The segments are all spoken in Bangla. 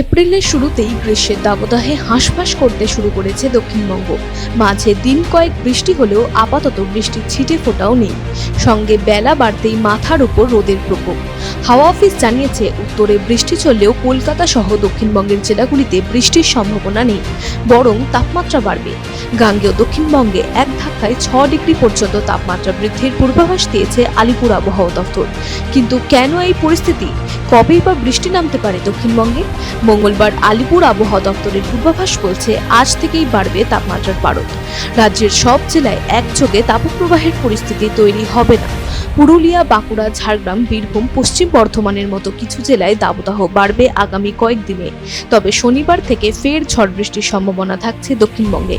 এপ্রিলের শুরুতেই গ্রীষ্মের দাবদাহে হাঁসফাঁস করতে শুরু করেছে দক্ষিণবঙ্গ। মাঝে দিন কয়েক বৃষ্টি হলেও আপাতত বৃষ্টির ছিটে ফোটাও নেই। সঙ্গে বেলা বাড়তেই মাথার উপর রোদের প্রকোপ। হাওয়া অফিস জানিয়েছে, উত্তরে বৃষ্টি চললেও কলকাতা সহ দক্ষিণবঙ্গের জেলাগুলিতে বৃষ্টির সম্ভাবনা নেই, বরং তাপমাত্রা বাড়বে। গাঙ্গেয় দক্ষিণবঙ্গে এক ধাক্কায় ছ ডিগ্রি পর্যন্ত তাপমাত্রা বৃদ্ধির পূর্বাভাস দিয়েছে আলিপুর আবহাওয়া দফতর কিন্তু কেন এই পরিস্থিতি? কবেই বা বৃষ্টি নামতে পারে দক্ষিণবঙ্গে? মঙ্গলবার আলিপুর আবহাওয়া দপ্তরের পূর্বাভাস বলছে, আজ থেকেই বাড়বে তাপমাত্রার পারদ। রাজ্যের সব জেলায় একযোগে তাপপ্রবাহের পরিস্থিতি তৈরি হবে না। পুরুলিয়া, বাঁকুড়া, ঝাড়গ্রাম, বীরভূম, পশ্চিম বর্ধমানের মতো কিছু জেলায় দাবদাহ বাড়বে আগামী কয়েকদিনে। তবে শনিবার থেকে ফের ঝড় বৃষ্টির সম্ভাবনা থাকছে দক্ষিণবঙ্গে।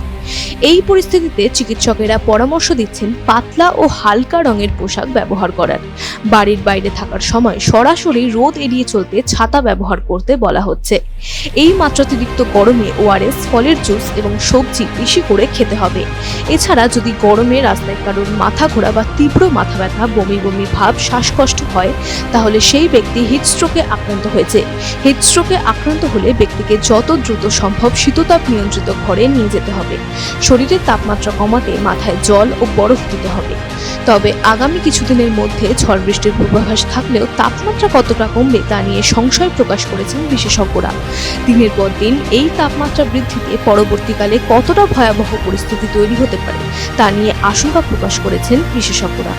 এই পরিস্থিতিতে চিকিৎসকেরা পরামর্শ দিচ্ছেন পাতলা ও হালকা রঙের পোশাক ব্যবহার করার। বাড়ির বাইরে থাকার সময় সরাসরি রোদ এড়িয়ে চলতে ছাতা ব্যবহার করতে বলা হচ্ছে। এই মাত্রাতিরিক্ত গরমে ওআরএস, ফলের জুস এবং সবজি বেশি করে খেতে হবে। এছাড়া যদি গরমে রাস্তায় কারোর মাথা ঘোরা বা তীব্র মাথা ব্যথা বমি বমি ভাব শ্বাসকষ্ট হয়, তাহলে সেই ব্যক্তি হিটস্ট্রোকে আক্রান্ত হয়েছে। হিটস্ট্রোকে আক্রান্ত হলে ব্যক্তিকে যত দ্রুত সম্ভব শীততাপ নিয়ন্ত্রিত ঘরে নিয়ে যেতে হবে। শরীরের তাপমাত্রা কমাতে মাথায় জল ও বরফ দিতে হবে। তবে আগামী কিছুদিনের মধ্যে ঝড় বৃষ্টির পূর্বাভাস থাকলেও তাপমাত্রা কতটা কমবে তা নিয়ে সংশয় প্রকাশ করেছেন বিশেষজ্ঞরা। দিনের পর দিন এই তাপমাত্রা বৃদ্ধিতে পরবর্তীকালে কতটা ভয়াবহ পরিস্থিতি তৈরি হতে পারে তা নিয়ে আশঙ্কা প্রকাশ করেছেন বিশেষজ্ঞরা।